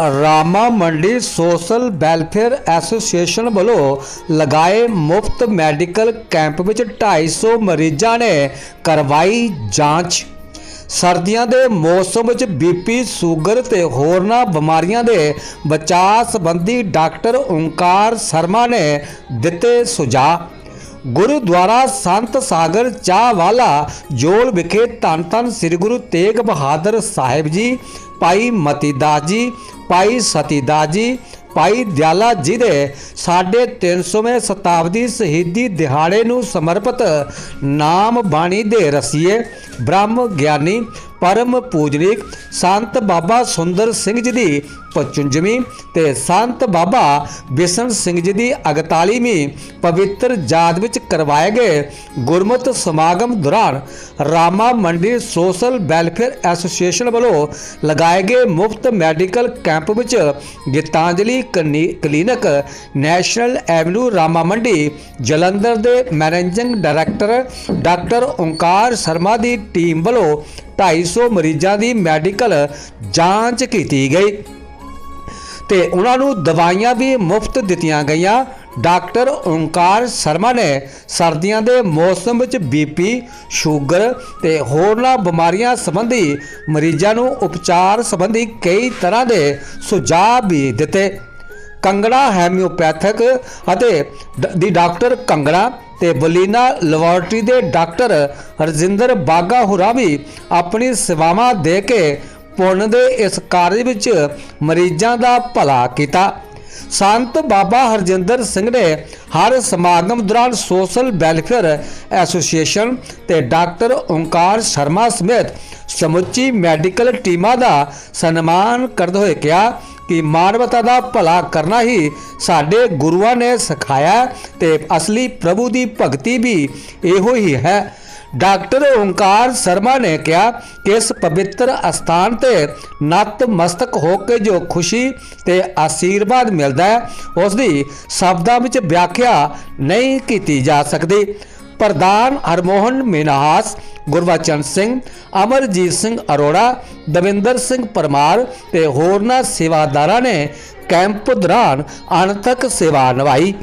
Rama Mandi social welfare association ਵੱਲੋਂ ਲਗਾਏ ਮੁਫਤ ਮੈਡੀਕਲ ਕੈਂਪ ਵਿੱਚ 250 ਮਰੀਜ਼ਾਂ ਨੇ ਕਰਵਾਈ ਜਾਂਚ। ਸਰਦੀਆਂ ਦੇ ਮੌਸਮ ਵਿੱਚ ਬੀਪੀ, ਸ਼ੂਗਰ ਤੇ ਹੋਰਨਾਂ ਬਿਮਾਰੀਆਂ ਦੇ ਬਚਾਅ ਸੰਬੰਧੀ ਡਾਕਟਰ ਓਂਕਾਰ ਸ਼ਰਮਾ ਨੇ ਦਿੱਤੇ ਸੁਝਾਅ। ਗੁਰਦੁਆਰਾ ਸੰਤ ਸਾਗਰ ਚਾਹ ਵਾਲਾ ਜੋਲ ਵਿਖੇ ਧੰਨ ਧੰਨ ਸ੍ਰੀ ਗੁਰੂ ਤੇਗ ਬਹਾਦਰ ਸਾਹਿਬ ਜੀ, ਭਾਈ ਮਤੀਦਾਸ ਜੀ ਭਾਈ ਸਤੀਦਾਸ ਜੀ, ਭਾਈ ਦਿਆਲਾ ਜੀ ਦੇ ਸਾਢੇ 300ਵੇਂ ਸ਼ਤਾਬਦੀ ਸ਼ਹੀਦੀ ਦਿਹਾੜੇ ਨੂੰ ਸਮਰਪਿਤ ਨਾਮ ਬਾਣੀ ਦੇ ਰਸੀਏ ਬ੍ਰਹਮ ਗਿਆਨੀ ਪਰਮ ਪੂਜਨੀਕ ਸੰਤ ਬਾਬਾ ਸੁੰਦਰ ਸਿੰਘ ਜੀ ਦੀ 55ਵੀਂ ਤੇ ਸੰਤ ਬਾਬਾ ਬਿਸ਼ਨ ਸਿੰਘ ਜੀ ਦੀ 41ਵੀਂ ਪਵਿੱਤਰ ਯਾਦ ਵਿੱਚ ਕਰਵਾਏ ਗਏ ਗੁਰਮਤਿ ਸਮਾਗਮ ਦੌਰਾਨ Rama Mandi social welfare association ਵੱਲੋਂ ਲਗਾਏ ਗਏ ਮੁਫਤ ਮੈਡੀਕਲ ਕੈਂਪ ਵਿੱਚ ਗੀਤਾਂਜਲੀ ਕਨੀ- clinic national avenue Rama Mandi Jalandhar ਦੇ managing director doctor Onkar Sharma ਦੀ ਟੀਮ ਵੱਲੋਂ 250 ਮਰੀਜ਼ਾਂ ਦੀ ਮੈਡੀਕਲ ਜਾਂਚ ਕੀਤੀ ਗਈ। ਤੇ ਉਹਨਾਂ ਨੂੰ ਦਵਾਈਆਂ ਵੀ ਮੁਫਤ ਦਿੱਤੀਆਂ ਗਈਆਂ। ਡਾਕਟਰ ਓਂਕਾਰ ਸ਼ਰਮਾ ਨੇ ਸਰਦੀਆਂ ਦੇ ਮੌਸਮ ਵਿੱਚ ਬੀਪੀ ਸ਼ੂਗਰ ਤੇ ਹੋਰਨਾਂ ਬਿਮਾਰੀਆਂ ਸੰਬੰਧੀ ਮਰੀਜ਼ਾਂ ਨੂੰ ਉਪਚਾਰ ਸੰਬੰਧੀ ਕਈ ਤਰ੍ਹਾਂ ਦੇ ਸੁਝਾਅ ਵੀ ਦਿੱਤੇ। ਕੰਗੜਾ ਹੈਮਿਓਪੈਥਿਕ ਅਤੇ ਦੀ ਡਾਕਟਰ ਕੰਗੜਾ ਤੇ ਬਲੀਨਾ ਲੈਬੋਰਟਰੀ ਦੇ ਡਾਕਟਰ ਹਰਜਿੰਦਰ ਬਾਗਾ ਹੁਰਾ ਵੀ ਆਪਣੀ ਸੇਵਾਵਾਂ ਦੇ ਕੇ ਪੁੰਨ ਦੇ ਇਸ ਕਾਰਜ ਵਿੱਚ ਮਰੀਜ਼ਾਂ ਦਾ ਭਲਾ ਕੀਤਾ। ਸੰਤ ਬਾਬਾ ਹਰਜਿੰਦਰ ਸਿੰਘ ਨੇ ਹਰ ਸਮਾਗਮ ਦੌਰਾਨ ਸੋਸ਼ਲ ਵੈਲਫੇਅਰ ਐਸੋਸੀਏਸ਼ਨ ਤੇ ਡਾਕਟਰ ਓਂਕਾਰ ਸ਼ਰਮਾ ਸਮੇਤ ਸਮੁੱਚੀ ਮੈਡੀਕਲ ਟੀਮਾਂ ਦਾ ਸਨਮਾਨ ਕਰਦੇ ਹੋਏ ਕਿਹਾ ਕਿ ਮਾਨਵਤਾ ਦਾ ਭਲਾ ਕਰਨਾ ਹੀ ਸਾਡੇ ਗੁਰੂਆਂ ਨੇ ਸਿਖਾਇਆ ਤੇ ਅਸਲੀ ਪ੍ਰਭੂ ਦੀ ਭਗਤੀ ਵੀ ਇਹੋ ਹੀ ਹੈ। ਡਾਕਟਰ ਓੰਕਾਰ ਸ਼ਰਮਾ ਨੇ ਕਿਹਾ ਕਿ ਇਸ ਪਵਿੱਤਰ ਅਸਥਾਨ ਤੇ ਨਤਮਸਤਕ ਹੋ ਕੇ ਜੋ ਖੁਸ਼ੀ ਤੇ ਆਸ਼ੀਰਵਾਦ ਮਿਲਦਾ ਹੈ, ਉਸ ਦੀ ਸ਼ਬਦਾਂ ਵਿੱਚ ਵਿਆਖਿਆ ਨਹੀਂ ਕੀਤੀ ਜਾ ਸਕਦੀ। ਪ੍ਰਧਾਨ ਹਰਮੋਹਨ ਮੀਨਾਸ ਗੁਰਵਚਨ ਸਿੰਘ, ਅਮਰਜੀਤ ਸਿੰਘ ਅਰੋੜਾ, ਦਵਿੰਦਰ ਸਿੰਘ ਪਰਮਾਰ ਤੇ ਹੋਰਨਾਂ ਸੇਵਾਦਾਰਾਂ ਨੇ ਕੈਂਪ ਦੌਰਾਨ ਅਣਥਕ ਸੇਵਾ ਨਿਭਾਈ।